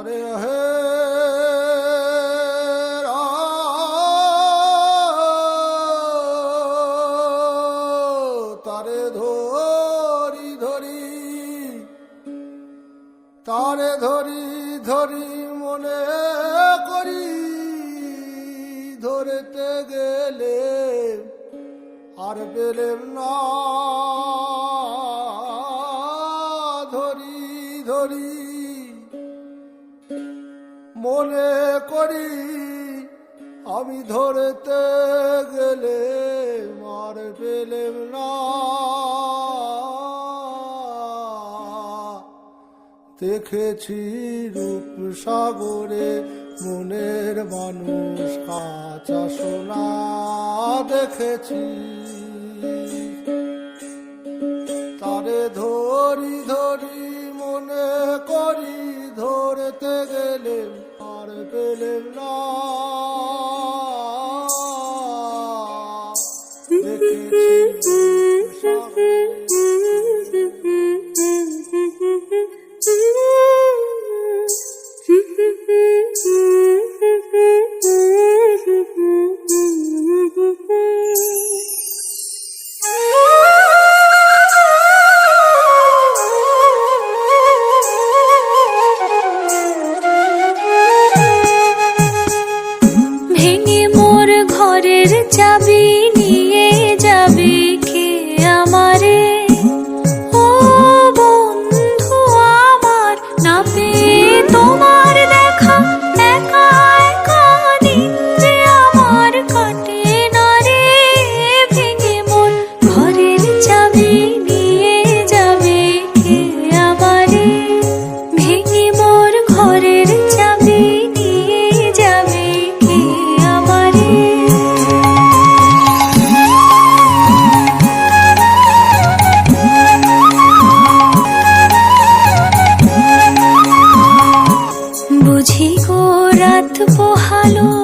তারে হে তারে ধরি ধরি, তারে ধরি ধরি মনে করি, ধরতে গেলে আর না। ধরি ধরি মনে করি আমি ধরতে গেলে মার পেলেম না। দেখেছি রূপ সাগরে মনের মানুষ কাঁচা সোনা। দেখেছি তারে ধরি ধরি মনে করি ধরতে গেলে the you. ঘরের চাবি নিয়ে যাবি কে আমারে? ও বন্ধু আমার না পেয়ে 哈喽。